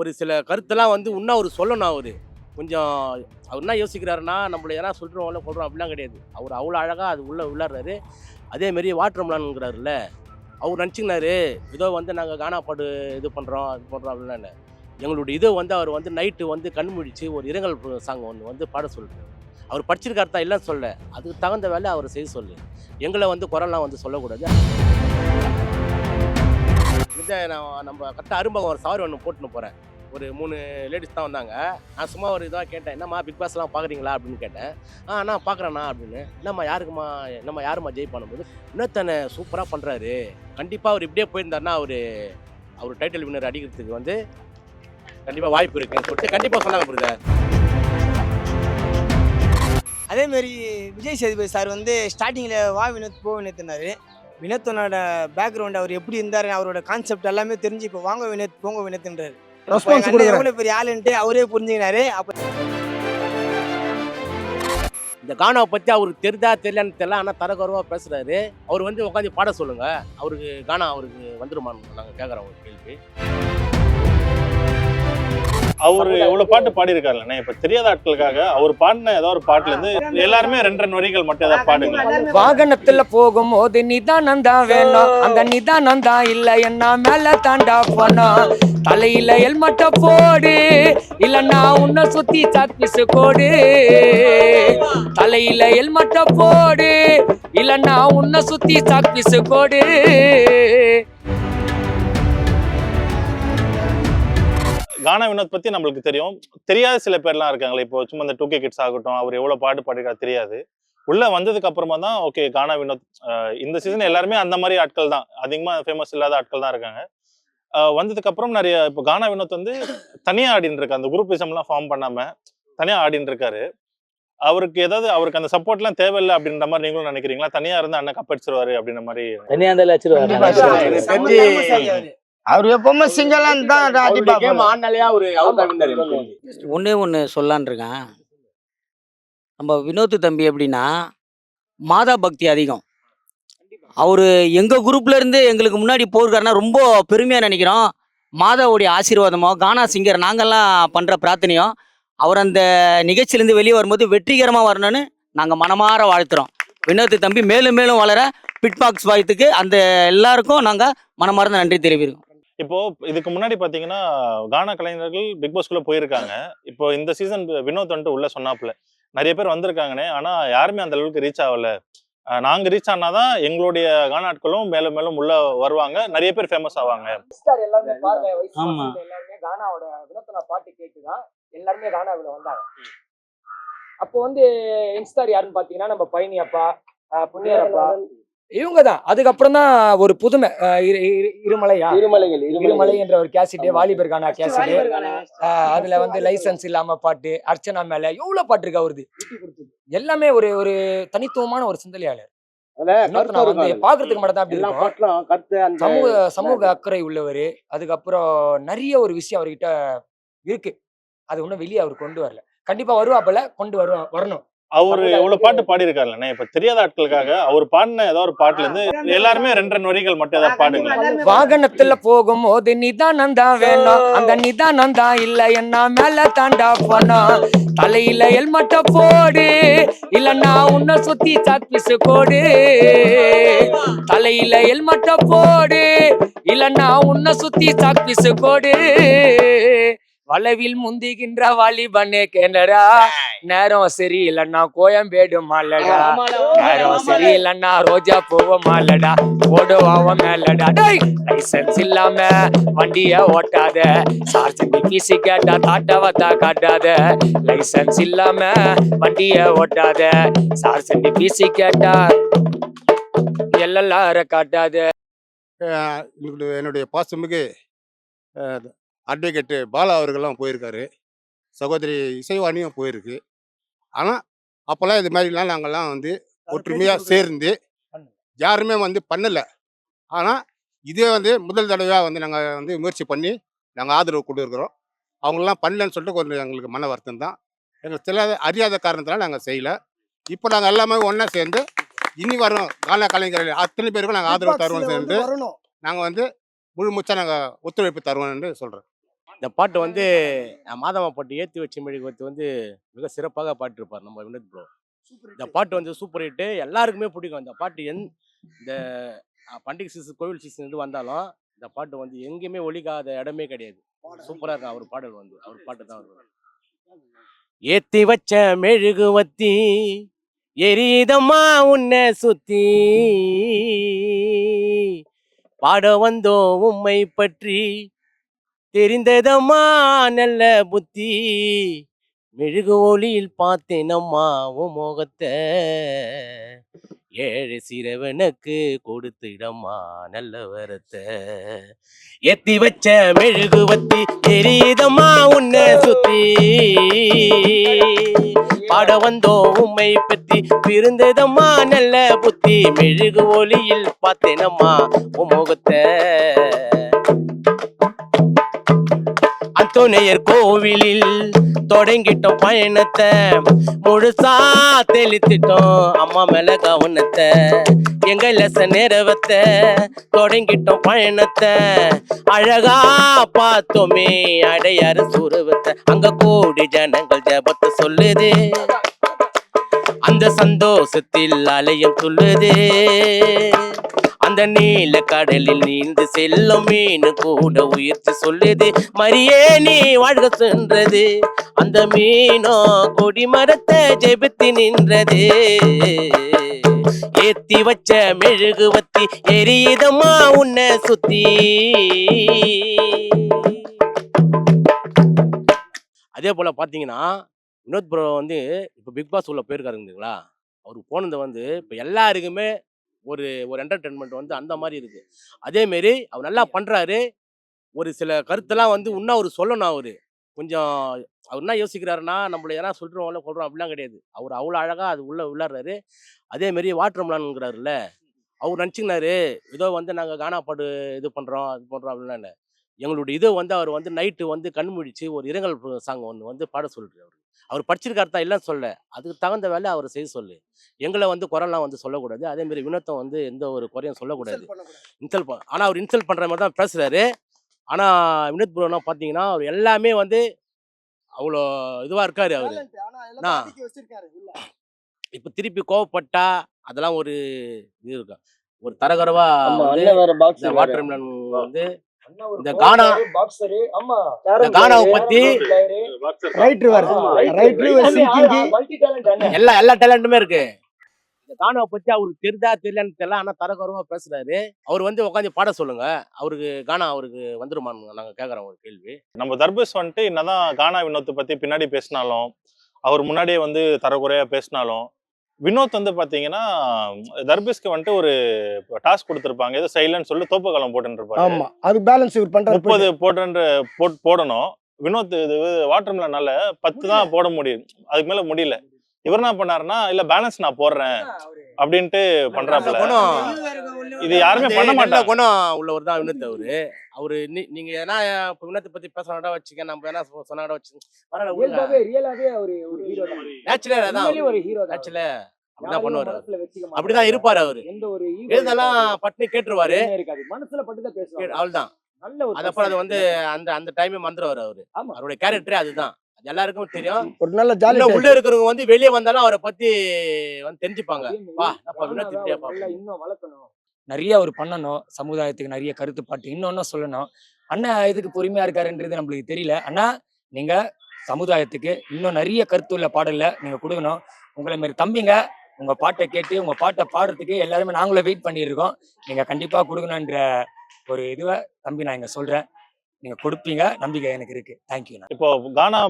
ஒரு சில கருத்தெல்லாம் வந்து இன்னும் அவர் சொல்லணும் அவர். கொஞ்சம் அவர் என்ன யோசிக்கிறாருன்னா நம்மள யாரா சொல்கிறோம் அப்படிலாம் கிடையாது. அவர் அவ்வளோ அழகாக அது உள்ளே உள்ளாடுறாரு அதேமாரி வாட்ருமலான்ங்கிறாருல்ல அவர் நினச்சிக்கினாரு ஏதோ வந்து நாங்கள் கானா இது பண்ணுறோம் இது பண்ணுறோம் அப்படிலாம் இல்லை எங்களுடைய இது வந்து அவர் வந்து நைட்டு வந்து கண் முழிச்சு ஒரு இரங்கல் சாங் ஒன்று வந்து பாட சொல்கிறார் அவர் படிச்சிருக்காரு தான் இல்லைன்னு சொல்ல அதுக்கு தகுந்த வேலை அவர் செய்ய சொல்லு. எங்களை வந்து குரல்லாம் வந்து சொல்லக்கூடாது. இந்த நான் நம்ம கரெக்டாக அரும்பகம் ஒரு சாரி ஒன்று போட்டுன்னு போகிறேன் ஒரு மூணு லேடிஸ் தான் வந்தாங்க. நான் சும்மா ஒரு இதாக கேட்டேன் என்னம்மா பிக் பாஸ்லாம் பார்க்குறீங்களா அப்படின்னு கேட்டேன். ஆ நான் பார்க்குறேண்ணா அப்படின்னு. என்னம்மா யாருக்குமா என்னம்மா யாரும்மா ஜெயிப்பானும் போது இன்னொருத்தனை சூப்பராக பண்ணுறாரு கண்டிப்பாக அவர் இப்படியே போயிருந்தாருன்னா அவர் அவர் டைட்டில் வின்னர் அடிக்கிறதுக்கு வந்து கண்டிப்பாக வாய்ப்பு இருக்குன்னு சொல்லிட்டு கண்டிப்பாக சொன்னாங்க பிரதர் அதேமாரி விஜய் சேதுபதி சார் வந்து ஸ்டார்டிங்கில் வா வினோத் போ வினோத்னாரு வினோத்தனோட பேக்ரவுண்ட் அவர் எப்படி இருந்தார் அவரோட கான்செப்ட் எல்லாமே தெரிஞ்சு இப்போ வாங்க வினோத் போங்க வினோத்ன்றாரு எவ்வளோ பெரிய ஆளுன்ட்டு அவரே புரிஞ்சுக்கினாரு. அப்போ இந்த கானாவை பற்றி அவருக்கு தெரிதா தெரியலன்னு தெரியல ஆனால் தரக்குறவாக பேசுகிறாரு அவர் வந்து உட்காந்து பாட சொல்லுங்க. அவருக்கு கானா அவருக்கு வந்துருமான்னு நாங்கள் கேட்குறோம் ஒரு கேள்வி. அவர் எவ்வளவு பாட்டு பாடியிருக்காருல்லண்ணே இப்ப தெரியாத ஆட்களுக்காக அவர் பாடின ஏதோ ஒரு பாட்டுல இருந்து எல்லாருமே ரெண்டு ரெண்டு வரிகள் மட்டும் ஏதாவது பாடுங்க. வாகனத்துல போகும்போது நிதானம் தான் வேணும் அந்த நிதானம் தான் இல்ல என்ன மேல தாண்டா போனோம் தலையில ஹெல்மெட்ட போடு. இல்லன்னா உன்னை சுத்தி சாக்பீஸ் கோடு. தலையில ஹெல்மெட்ட போடு. இல்லன்னா உன்னை சுத்தி சாக்பீஸ் கோடு. கானா வினோத் பத்தி நம்மளுக்கு தெரியும். தெரியாத சில பேர்லாம் இருக்காங்களே இப்போ சும்மா இந்த டூ கே கிட்ஸ் ஆகட்டும் அவர் எவ்வளவு பாட்டு பாடிருக்காரு தெரியாது. உள்ள வந்ததுக்கு அப்புறமா தான் ஓகே கானா வினோத் இந்த சீசன் எல்லாருமே அந்த மாதிரி ஆட்கள் தான். அதிகமா ஃபேமஸ் இல்லாத ஆட்கள் தான் இருக்காங்க. அஹ் வந்ததுக்கு அப்புறம் நிறைய இப்போ கானா வினோத் வந்து தனியா ஆடின்னு இருக்காரு. அந்த குரூப் எல்லாம் ஃபார்ம் பண்ணாம தனியா ஆடின்னு இருக்காரு. அவருக்கு ஏதாவது அவருக்கு அந்த சப்போர்ட்லாம் தேவையில்லை அப்படின்ற மாதிரி நீங்களும் நினைக்கிறீங்களா? தனியா இருந்து அண்ணன் கப்படிச்சிருவாரு அப்படின்ற மாதிரி தனியா இருந்தாலும் அவர் எப்பவுமே சிங்கலாம் தான். ஒண்ணே ஒன்று சொல்லான் இருக்கேன். நம்ம வினோத் தம்பி எப்படின்னா மாதா பக்தி அதிகம். அவர் எங்கள் குரூப்ல இருந்து எங்களுக்கு முன்னாடி போயிருக்காருன்னா ரொம்ப பெருமையாக நினைக்கிறோம். மாதாவுடைய ஆசீர்வாதமோ கானா சிங்கர் நாங்கள்லாம் பண்ணுற பிரார்த்தனையும் அவர் அந்த நிகழ்ச்சியிலேருந்து வெளியே வரும்போது வெற்றிகரமாக வரணும்னு நாங்கள் மனமாற வாழ்த்துறோம். வினோத் தம்பி மேலும் மேலும் வளர பிட்பாக்ஸ் வாய்த்துக்கு அந்த எல்லாருக்கும் நாங்கள் மனமார்ந்த நன்றி தெரிவிக்கிறோம். இப்போ இதுக்கு முன்னாடி பாத்தீங்கன்னா கானா கலைஞர்கள் பிக் பாஸ்குள்ள போயிருக்காங்க. இப்போ இந்த சீசன் வினோத் வந்துட்டு உள்ள சொன்னாப்புல. நிறைய பேர் வந்திருக்காங்கண்ணே ஆனா யாருமே அந்த அளவுக்கு ரீச் ஆகல. நாங்க ரீச் ஆனாதான் எங்களுடைய கானாட்களும் மேலும் மேலும் உள்ள வருவாங்க. நிறைய பேர் ஃபேமஸ் ஆவாங்க. கானாவோட வினோத்தனா பாட்டு கேட்டுதான் எல்லாருமே கானாவில் வந்தாங்க. அப்போ வந்து யங்ஸ்டார் யாருன்னு பாத்தீங்கன்னா நம்ம அஹ் புண்ணியரப்பா இவங்க தான் அதுக்கப்புறம் தான் ஒரு புதுமை அஹ் இரு- இரு- இருமலையா? இருமலைகள் இருமலை என்ற ஒரு கேசட் வாலிபர் கானா கேசட் அதுல வந்து லைசென்ஸ் இல்லாம பாட்டு அர்ச்சனா மேல எவ்வளவு பாட்டு இருக்கு அவருது? எல்லாமே ஒரு ஒரு தனித்துவமான ஒரு சிந்தனையாளர். பாக்குறதுக்கு மட்டும் தான் அப்படி சமூக சமூக அக்கறை உள்ளவர். அதுக்கப்புறம் நிறைய ஒரு விஷயம் அவர்கிட்ட இருக்கு. அது ஒன்றும் வெளியே அவர் கொண்டு வரல. கண்டிப்பா வருவாப்புல கொண்டு வருவா வரணும். அவர் எவ்வளவு பாட்டு பாடியிருக்காருல்லண்ணே இப்ப தெரியாத ஆட்களுக்காக அவர் பாடின ஏதோ ஒரு பாட்டுல இருந்து எல்லாருமே ரெண்டு ரெண்டு வரிகள் மட்டும் ஏதாவது பாடுங்க. வாகனத்துல போகும்போது நிதானம் தான் வேணும் அந்த நிதானம் தான் இல்ல என்ன மேல தாண்டா போனோம் தலையில ஹெல்மெட்ட போடு. இல்லன்னா உன்னை சுத்தி சாக்பீஸ் கோடு தலையில ஹெல்மெட்ட போடு. இல்லன்னா உன்னை சுத்தி சாக்பீஸ் கோடு வளவில் முந்திகின்ற வாலிபனே கேண்டரா நேரம் சரி இல்லன்னா கோயம்பேடு மாலடா. நேரம் சரி இல்லன்னா ரோஜா பூவ மாலடா. ஓடுவாவ மேலடா. டேய் லைசென்ஸ் இல்லாம வண்டிய ஓட்டாத. சார்ஜ் பிசி கேட்டா தாட்டவத்தா காட்டாத. லைசென்ஸ் இல்லாம வண்டிய ஓட்டாத. சார்ஜ் பிசி கேட்டா எல்லாம் காட்டாத. என்னுடைய பாசமிகு அட்வொகேட்டு பாலா அவர்கள்லாம் போயிருக்காரு. சகோதரி இசைவாணியும் போயிருக்கு. ஆனால் அப்போல்லாம் இது மாதிரிலாம் நாங்கள்லாம் வந்து ஒற்றுமையாக சேர்ந்து யாருமே வந்து பண்ணலை. ஆனால் இதே வந்து முதல் தடவையாக வந்து நாங்கள் வந்து முயற்சி பண்ணி நாங்கள் ஆதரவு கொடுக்குறோம். அவங்களாம் பண்ணலன்னு சொல்லிட்டு கொஞ்சம் எங்களுக்கு மன வருத்தம் தான். எங்களுக்கு தெரியாத அறியாத காரணத்தினால நாங்கள் செய்யலை. இப்போ நாங்கள் எல்லாமே ஒன்றா சேர்ந்து இனி வரும் கால கலைஞர்கள் அத்தனை பேருக்கும் நாங்கள் ஆதரவு தருவோம் என்று நாங்கள் வந்து முழு மூச்சா நாங்கள் ஒத்துழைப்பு தருவோம் என்று சொல்கிறோம் இந்த பாட்டு வந்து மாதவ பாட்டு ஏற்றி வச்ச மெழுகுவத்து வந்து மிக சிறப்பாக பாடிருப்பார் நம்ம வினோத் ப்ரோ. இந்த பாட்டு வந்து சூப்பர் ஹிட்டு. எல்லாருக்குமே பிடிக்கும். இந்த பாட்டு எந் இந்த பண்டிகை சீசன் கோவில் சீசன் இது வந்தாலும் இந்த பாட்டு வந்து எங்கேயுமே ஒழிக்காத இடமே கிடையாது. சூப்பராக இருக்கும். அவர் பாடல் வந்து. அவர் பாட்டு தான். அவர் ஏத்தி வச்ச மெழுகுவத்தி எரியுதம்மா உன்னை சுத்தி. பாட வந்தோம் உம்மை பற்றி தெரிந்ததம்மா நல்ல புத்தி. மெழுகு ஒளியில் பார்த்தேனம்மா உன் முகத்தை. ஏழு சிறவனுக்கு கொடுத்துடம்மா நல்ல வரத்தை. எத்தி வச்ச மெழுகுவத்தி தெரியுதம்மா உன்னை சுத்தி. பாட வந்தோ உம்மை பத்தி பிறந்ததம்மா நல்ல புத்தி. மெழுகு ஒளியில் பார்த்தேனம்மா உன் முகத்தை. துணையர் கோவிலில் தொடங்கிட்டோம் பயணத்தை. முழுசா தெளித்திட்டோம் அம்மா மேல கவனத்தை. எங்க லெச நிறவத்தை தொடங்கிட்டோம் பயணத்தை. அழகா பார்த்தோமே அடையாறு சுருவத்தை. அங்க கோடி ஜனங்கள் ஜபத்தை சொல்லுது. அந்த சந்தோஷத்தில் அலையும் சொல்லுது அந்த நீல கடலில் நீந்து செல்லும் மீன் கூட உயிர்த்து சொல்லுது. மரியே நீ வாழ்க சென்றது. அந்த மீனோ கொடி மரத்தை ஜெபித்து நின்றது. ஏத்தி வச்ச மெழுகுவத்தி எரியுதம்மா உன்னை சுத்தி. அதே போல பாத்தீங்கன்னா வினோத் ப்ரோ வந்து இப்போ பிக் பாஸ் உள்ள போயிருக்காருங்களா அவர் போனது வந்து இப்போ எல்லாருக்குமே ஒரு ஒரு என்டர்டெயின்மெண்ட் வந்து அந்த மாதிரி இருக்கு. அதே மாரி அவர் நல்லா பண்றாரு. ஒரு சில கருத்தெல்லாம் வந்து இன்னும் அவர் சொல்லணும் அவரு. கொஞ்சம் அவர் என்ன யோசிக்கிறாருன்னா நம்மள யாரா சொல்றோம்ல கொள்றோம் அப்படிலாம் கிடையாது. அவர் அவ்வளோ அழகா அது உள்ள விளையாடுறாரு அதே மாரி வாட்டர் மலான்ங்கிறாருல்ல அவர் நினச்சிக்கினாரு ஏதோ வந்து நாங்கள் கானா பாட்டு இது பண்ணுறோம் இது பண்ணுறோம் அப்படிலாம் இல்லை எங்களுடைய இது வந்து அவர் வந்து நைட்டு வந்து கண் முழிச்சு ஒரு இரங்கல் சாங் ஒன்று வந்து பாட சொல்லிட்டு அவர். அவர் படிச்சிருக்காரு தான் இல்லைன்னு சொல்ல அதுக்கு தகுந்த வேலை அவர் செய்ய சொல்லு. எங்களை வந்து குரல்லாம் வந்து சொல்லக்கூடாது. அதே மாதிரி வினோத்தம் வந்து எந்த ஒரு குறையும் சொல்லக்கூடாது. இன்சல்ட் பண்ண ஆனால் அவர் இன்சல்ட் பண்ணுற மாதிரி தான் பேசுகிறாரு ஆனால் வினோத் ப்ரோனா பார்த்தீங்கன்னா அவர் எல்லாமே வந்து அவ்வளோ இதுவாக இருக்காரு அவர். நான். இப்போ திருப்பி கோவப்பட்டா அதெல்லாம் ஒரு இது இருக்கும். ஒரு தரகரவா வாட்டர் மிலன் வந்து இந்த கானா இந்த கானாவை பத்தி ரைட்ரு வர ரைட்ரு சிங்கிங்கு எல்லா எல்லா டேலண்ட்டுமே இருக்கு. இந்த கானாவை பத்தி அவருக்கு தெரிதா தெரியலன்னு தெரியல ஆனா தரகரமா பேசுறாரு. அவர் வந்து உட்காந்து பாட சொல்லுங்க. அவருக்கு கானா அவருக்கு வந்துருமான்னு நாங்க கேக்குறோம் ஒரு கேள்வி. நம்ம தர்பஸ் வந்துட்டு என்னதான் கானா வினோத்தை பத்தி பின்னாடி பேசினாலும் அவர் முன்னாடியே வந்து தரக்குறையா பேசினாலும் வினோத் வந்து பாத்தீங்கன்னா தர்பீஸ்க்கு வந்துட்டு ஒரு டாஸ்க் கொடுத்துருப்பாங்க. ஏதோ சைலன்ட் சொல்லி தோப்பக்காலம் போட்டுன்னு இருப்பாரு ஆமா. அது பேலன்ஸ் இவர் பண்றாரு. முப்பது போட்டுன்ற போட் போடணும். வினோத் இது வாட்டர் மிலனால பத்து தான் போட முடியும் அதுக்கு மேல முடியல. இவர் என்ன பண்ணாருன்னா இல்ல பேலன்ஸ் நான் போடுறேன். அப்படின்ட்டு பண்றாப்புல. இது யாருமே பண்ண மாட்டாங்க குணம் உள்ளவர் தான் வினோத் அவரு. அவரு நீ- நீங்க ஏன்னா வினோத்தை பத்தி பேசுறா வச்சுக்க நம்ம என்ன சொன்னாடா வச்சு இயல்பாவே ரியலாவே ஒரு ஒரு ஹீரோ தான். நேச்சுரல் அதான் உண்மையிலேயே ஒரு ஹீரோ தான். நேச்சுரல் அப்படிதான் பண்ணுவாரு. அப்படிதான் இருப்பாரு அவரு. இருக்காது. பட்னி கேட்டுருவாரு மனசுல பட்டு தான் பேசுவாங்க அவள்தான் நல்ல ஒரு அதுக்கப்புறம் அது. வந்து அந்த அந்த டைமே மறந்துடுவாரு அவரு. ஆமா. அவருடைய கேரக்டரே அதுதான். அது எல்லாருக்கும் தெரியும். ஒரு நல்ல ஜாலி இன்னும் உள்ள இருக்கிறவங்க வந்து வெளியே வந்தாலும் அவரை பத்தி வந்து தெரிஞ்சுப்பாங்க. வா. இன்னும் வளர்க்கணும். நிறைய அவர் பண்ணணும். சமுதாயத்துக்கு நிறைய கருத்து பாட்டு. இன்னொன்னு சொல்லணும். அண்ணா இதுக்கு பொறுமையா இருக்காருன்றது நம்மளுக்கு தெரியல. அண்ணா நீங்க சமுதாயத்துக்கு இன்னும் நிறைய கருத்துள்ள பாடல்ல நீங்க கொடுக்கணும். உங்களை மாதிரி தம்பிங்க உங்க பாட்டை கேட்டு உங்க பாட்டை பாடுறதுக்கு எல்லாருமே நாங்களும் வெயிட் பண்ணியிருக்கோம். நீங்கள் நீங்க கண்டிப்பா கொடுக்கணுன்ற ஒரு இதுவை தம்பி நான் இங்க சொல்றேன். நீங்க கொடுப்பீங்க நம்பிக்கை எனக்கு இருக்கு. தேங்க்யூ இப்போ கானா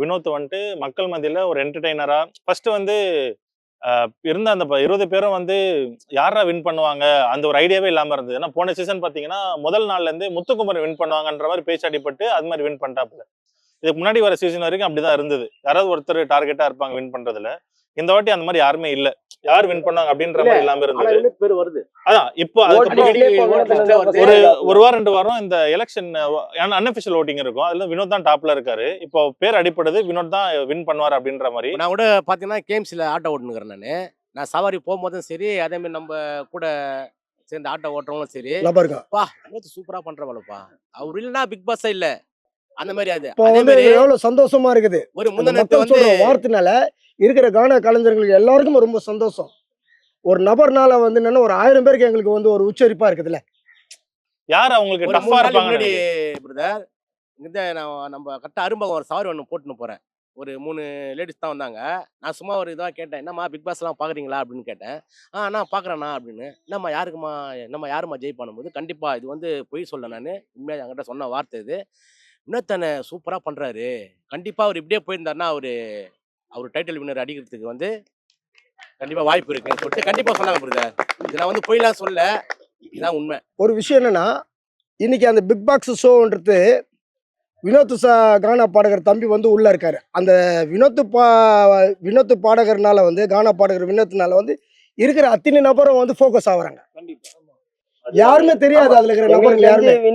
வினோத் வந்துட்டு மக்கள் மத்தியில ஒரு என்டர்டெய்னரா ஃபர்ஸ்ட் வந்து இருந்த அந்த ப- இருபது பேரும் வந்து யாரா வின் பண்ணுவாங்க? அந்த ஒரு ஐடியாவே இல்லாம இருந்தது. ஏன்னா போன சீசன் பாத்தீங்கன்னா முதல் நாள்ல இருந்து முத்துக்குமரன் வின் பண்ணுவாங்கன்ற மாதிரி பேச்சு அது மாதிரி வின் பண்ணிட்டாப்புல. இதுக்கு முன்னாடி வர சீசன் வரைக்கும் அப்படிதான் இருந்தது. யாராவது ஒருத்தர் டார்கெட்டா இருப்பாங்க வின் பண்றதுல. இந்த வாட்டி அந்த மாதிரி யாருமே இல்ல. யார் வின் பண்ணுவாங்க அப்படின்ற மாதிரி இல்லாம இருந்தது. பேர் வருது. அதான் இப்போ அதுக்கப்புறம். ஒரு ஒரு வாரம் ரெண்டு வாரம் இந்த எலெக்ஷன் அன்அபிஷியல் ஓட்டிங் இருக்கும். அதுல வினோத் தான் டாப்ல இருக்காரு. இப்போ பேர் அடிப்படுது வினோத் தான் வின் பண்ணுவார் அப்படின்ற மாதிரி. நான் கூட பாத்தீங்கன்னா கேம்ஸ்ல ஆட்டோ ஓட்டுனுக்கிறேன் நானு. நான் சவாரி போகும்போதும் சரி அதே மாதிரி நம்ம கூட சேர்ந்து ஆட்டோ ஓட்டுறவங்களும் சரி. பா சூப்பரா பண்றவளப்பா அவர் இல்லைன்னா பிக் பாஸ் இல்ல. அந்த மாதிரி அது. இப்போ அதே வந்து மாதிரி எவ்வளவு சந்தோஷமா இருக்குது? ஒரு இந்த மக்கள் வந்து வார்த்தைனால இருக்கிற கானா கலைஞர்களுக்கு எல்லாருக்கும் ரொம்ப சந்தோஷம். ஒரு நபர்னால வந்து என்னன்னா ஒரு ஆயிரம் பேருக்கு எங்களுக்கு வந்து ஒரு உச்சரிப்பா இருக்குதுல்ல. யார் அவங்களுக்கு ஒரு டஃபா மூணு நாளைக்கு இருப்பாங்க பிரதர் இங்க நான் நம்ம கரெக்டாக அரும்பகம் ஒரு சவாரி ஒன்று போட்டுன்னு போகிறேன் ஒரு மூணு லேடிஸ் தான் வந்தாங்க. நான் சும்மா ஒரு இதாக கேட்டேன் என்னம்மா பிக் பாஸ்லாம் பார்க்குறீங்களா அப்படின்னு கேட்டேன். ஆ நான் பார்க்குறேண்ணா அப்படின்னு. என்னம்மா யாருக்குமா என்னம்மா யாரும்மா ஜெயிப்பானும் போது? கண்டிப்பாக இது வந்து பொய் சொல்ல நான். உண்மையாக என்கிட்ட சொன்ன வார்த்தை இது. இன்னத்தனை சூப்பராக பண்ணுறாரு கண்டிப்பாக அவர் இப்படியே போயிருந்தாருன்னா அவர் அவர் டைட்டில் வின்னர் அடிக்கிறதுக்கு வந்து கண்டிப்பாக வாய்ப்பு இருக்குன்னு சொல்லிட்டு கண்டிப்பாக சொன்னாங்க பிரதர். இது நான் வந்து பொய்லாம் சொல்ல இதுதான் உண்மை. ஒரு விஷயம் என்னன்னா இன்னைக்கு அந்த பிக் பாக்ஸ் ஷோன்றது வினோத் சா கானா பாடகர் தம்பி வந்து உள்ள இருக்காரு. அந்த வினோத் பா வினோத் பாடகர்னால வந்து கானா பாடகர் வினோத்னால வந்து இருக்கிற அத்தனை நபரும் வந்து ஃபோக்கஸ் ஆகுறாங்க. யாருமே தெரியாது அதுல இருக்கிற நபர்கள் யாருமே. இன்னைக்கு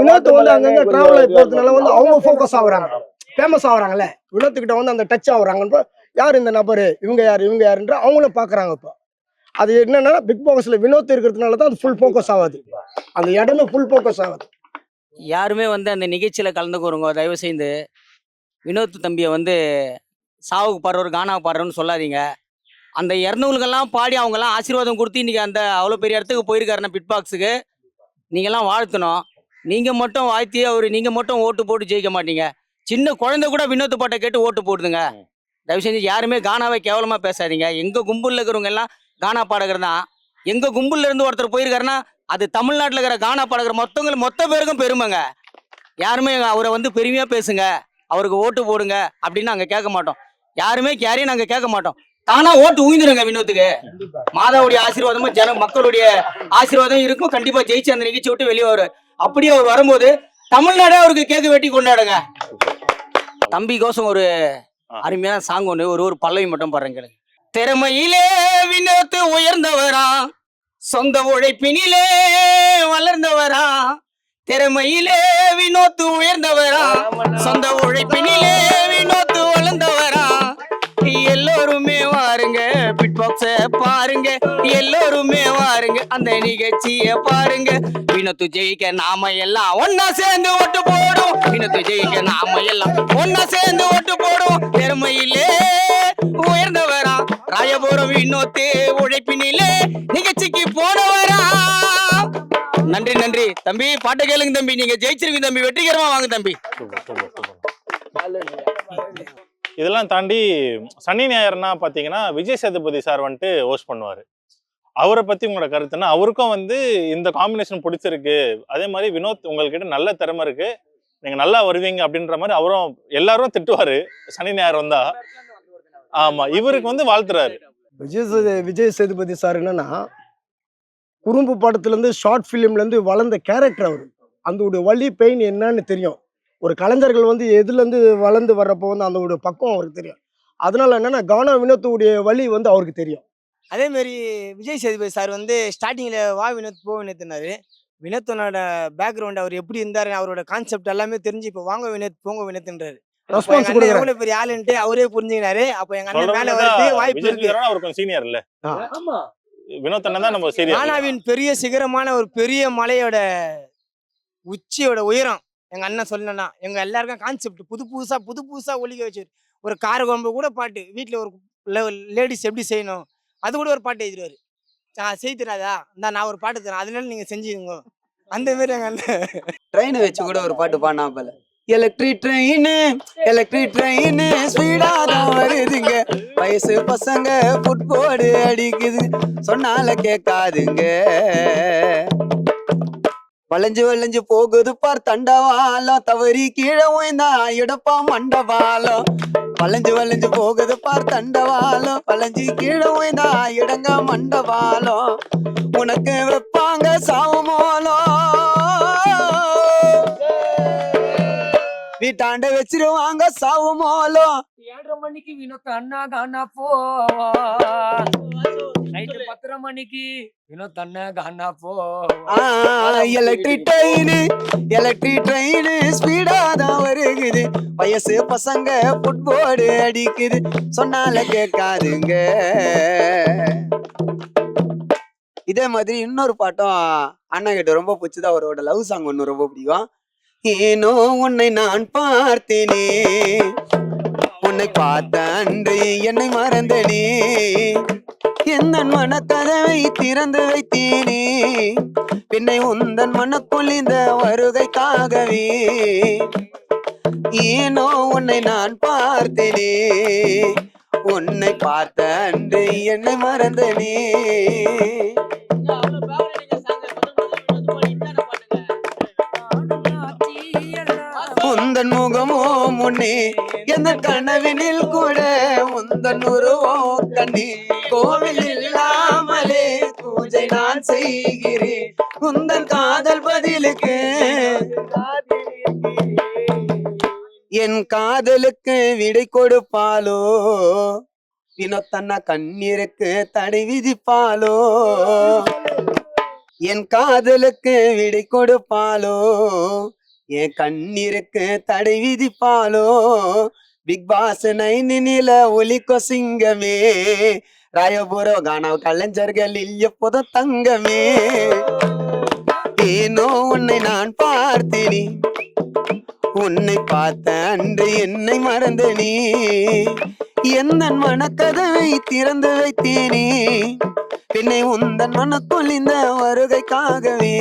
வினோத் வந்து அங்கங்க டிராவல் போறதுனால வந்து அவங்க ஃபோக்கஸ் ஆகுறாங்க. ஃபேமஸ் ஆகுறாங்கல்ல. வினோத் கிட்ட வந்து அந்த டச் ஆகுறாங்கன்ற யார் இந்த நபர் இவங்க யார்? இவங்க யாருன்ற அவங்களும் பாக்குறாங்க இப்போ. அது என்னன்னா பிக் பாக்ஸ்ல வினோத் இருக்கிறதுனால தான் அது ஃபுல் ஃபோக்கஸ் ஆகுது. அந்த இடமே ஃபுல் ஃபோக்கஸ் ஆகுது. யாருமே வந்து அந்த நிகழ்ச்சியில் கலந்துக்கிறவங்க தயவு செய்து வினோத் தம்பியை வந்து சாவுக்கு பாடுறவர் கானாவுக்கு பாடுறவன்னு சொல்லாதீங்க. அந்த இரநூறுகள்லாம் பாடி அவங்கெல்லாம் ஆசீர்வாதம் கொடுத்து இன்னைக்கு அந்த அவ்வளோ பெரிய இடத்துக்கு போயிருக்காருன்னா பிட் பாக்ஸுக்கு நீங்கள்லாம் வாழ்த்தணும். நீங்கள் மட்டும் வாழ்த்தி அவர் நீங்கள் மட்டும் ஓட்டு போட்டு ஜெயிக்க மாட்டீங்க. சின்ன குழந்தை கூட வினோத்து பாட்டை கேட்டு ஓட்டு போடுதுங்க. தயவு செஞ்சு யாருமே கானாவை கேவலமாக பேசாதீங்க. எங்கள் கும்பலில் இருக்கிறவங்க எல்லாம் கானா பாடகர் தான். எங்கள் கும்பலில் இருந்து ஒருத்தர் போயிருக்காருன்னா அது தமிழ்நாட்டில் இருக்கிற கானா பாடகர் மொத்தங்கள் மொத்த பேருக்கும் பெருமைங்க. யாருமே அவரை வந்து பெருமையாக பேசுங்க. அவருக்கு ஓட்டு போடுங்க அப்படின்னு நாங்கள் கேட்க மாட்டோம். யாருமே கேரியும் நாங்கள் கேட்க மாட்டோம். தானா ஓட்டு ஊய்ந்துருங்க வினோத்துக்கு. மாதாவுடைய ஆசீர்வாதமும் ஜன மக்களுடைய ஆசீர்வாதம் இருக்கும். கண்டிப்பா ஜெயிச்சு அந்த நிகழ்ச்சி விட்டு வெளியே வரும் அப்படியே அவர் வரும்போது தமிழ்நாடே அவருக்கு கேக்கு வெட்டி கொண்டாடுங்க. தம்பி கோசம் ஒரு அருமையான சாங் ஒன்று ஒரு ஒரு பல்லவி மட்டும் பாருங்க. திறமையிலே வினோத்து உயர்ந்தவரா சொந்த உழைப்பினிலே வளர்ந்தவரா திறமையிலே வினோத்து உயர்ந்தவரா சொந்த உழைப்பினிலே வினோத்து பாக்ஸ பாருங்க எல்லோருமே வாருங்க அந்த நிகழ்ச்சிய பாருங்க. வினத்து ஜெயிக்க நாம எல்லாம் ஒன்னா சேர்ந்து ஓட்டு போடும் வினத்து ஜெயிக்க நாம எல்லாம் ஒன்னா சேர்ந்து ஓட்டு போடும் பெருமையிலே உயர்ந்தவரா ராயபுரம் வினோத்து உழைப்பினிலே நிகழ்ச்சிக்கு போனவரா. நன்றி நன்றி. தம்பி பாட்டு கேளுங்க தம்பி. நீங்க ஜெயிச்சிருங்க தம்பி. வெற்றிகரமா வாங்க தம்பி. இதெல்லாம் தாண்டி சனி ஞாயிறுனா பார்த்தீங்கன்னா விஜய் சேதுபதி சார் வந்துட்டு ஹோஸ்ட் பண்ணுவார். அவரை பற்றி உங்களோட கருத்துன்னா அவருக்கும் வந்து இந்த காம்பினேஷன் பிடிச்சிருக்கு. அதே மாதிரி வினோத் உங்கள்கிட்ட நல்ல திறமை இருக்குது நீங்கள் நல்லா வருவீங்க அப்படின்ற மாதிரி அவரும் எல்லாரும் திட்டுவார். சனி ஞாயிறு வந்தா. ஆமாம் இவருக்கு வந்து வாழ்த்துறாரு. விஜய் சேது விஜய் சேதுபதி சார் என்னன்னா குறும்பு படத்துலேருந்து ஷார்ட் ஃபிலிம்லேருந்து வளர்ந்த கேரக்டர் அவர். அந்த வழி பெயின் என்னன்னு தெரியும். ஒரு கலைஞர்கள் வந்து எதுலேருந்து வளர்ந்து வர்றப்போ வந்து அந்த பக்குவம் அவருக்கு தெரியும். அதனால என்னன்னா கானா வினோத்துடைய வலி வந்து அவருக்கு தெரியும். அதே மாதிரி விஜய் சேதுபதி சார் வந்து ஸ்டார்டிங்கில் வா வினோத் போ வினோத்னாரு வினோத்தனோட பேக்ரவுண்ட் அவர் எப்படி இருந்தாரு அவரோட கான்செப்ட் எல்லாமே தெரிஞ்சு இப்போ வாங்க வினோத் போங்க வினோத்ன்றாரு ரெஸ்பான்ஸ் எவ்வளவு பெரிய ஆளுன்ட்டு அவரே புரிஞ்சுக்கினாரு. அப்போ எங்க அண்ணன் மேல வரது வாய்ப்பு இருக்கு. அவர் கொஞ்சம் சீனியர் இல்ல. ஆமா. வினோத் அண்ணன் தான் நம்ம சீனியர் கானாவின் பெரிய சிகரமான ஒரு பெரிய மலையோட உச்சியோட உயரம். எங்க அண்ணன் சொல்லணும்னா எங்க எல்லாருக்கும் கான்செப்ட் புது புதுசா புது புதுசா ஒலிக்க வச்சு ஒரு கார குழம்பு கூட பாட்டு வீட்டுல ஒரு லேடிஸ் எப்படி செய்யணும் அது கூட ஒரு பாட்டு எழுதிடுவாரு ஆ செய்து தராதா? இந்த நான் ஒரு பாட்டு தரேன் அதனால நீங்க செஞ்சுக்கோங்க. அந்த மாதிரி எங்க அண்ணன் ட்ரெயினை வச்சு கூட ஒரு பாட்டு பாடினா போல எலக்ட்ரிக் ட்ரெயின் எலக்ட்ரிக் ட்ரெயின் ஸ்பீடா தான் வருதுங்க. வயசு பசங்க ஃபுட்போர்டு அடிக்குது. சொன்னால கேட்காதுங்க. வளைஞ்சு வளைஞ்சு போகுது பார் தண்டவாலம் தவறி கீழே உயந்தா இடப்பா மண்டபாலம் வளைஞ்சு வளைஞ்சு போகுது பார் தண்டவாலம் வளைஞ்சு கீழே உயந்தா இடங்க மண்டபாலம் உனக்கு வைப்பாங்க சாவு வீட்டாண்ட வச்சிருவாங்க சாவு மோலம் மணிக்கு வினோத் அண்ணா கானா போவா நைட்டு பத்தரை மணிக்கு வினோத் அண்ணா கானா போவா எலக்ட்ரிக் ட்ரெயின் எலக்ட்ரிக் ட்ரெயின் ஸ்பீடா தான் வருகுது. வயசு பசங்க ஃபுட்போர்டு அடிக்குது. சொன்னால கேட்காதுங்க. இதே மாதிரி இன்னொரு பாட்டும் அண்ணா கிட்ட ரொம்ப பிடிச்சது. அவரோட லவ் சாங் ஒன்று ரொம்ப பிடிக்கும். ஏனோ உன்னை நான் பார்த்தேனே. உன்னை பார்த்த அன்று என்னை மறந்தனே எந்த மனக்கதவை திறந்து வைத்தீனே? பின்னை உந்தன் மனக்குள் இந்த வருகைக்காகவே. ஏனோ உன்னை நான் பார்த்தேனே. உன்னை பார்த்த அன்று என்னை மறந்தனே உந்தன் முகமோ முன்னே எந்த கனவினில் கூட உந்தன் உருவோ கண்ணி கோவில் இல்லாமலே பூஜை நான் செய்கிறேன். உந்தன் காதல் பதிலுக்கு என் காதலுக்கு விடை கொடுப்பாலோ வினோத்தன்னா கண்ணீருக்கு தடை விதிப்பாலோ என் காதலுக்கு விடை கொடுப்பாலோ என் கண்ணிருக்கு தடை விதிப்பாலோ பிக் பாஸ் நைனில ஒலிக்கோ சிங்கமே ராயபுரம் கான கலைஞர்கள் எப்போதும் தங்கமே. ஏனோ உன்னை நான் பார்த்தேனே. உன்னை பார்த்த அன்று என்னை மறந்த நீ எந்த மனக்கதவை திறந்து வைத்தேனே. பின்னை உந்தன் மனக்குள் இந்த வருகைக்காகவே.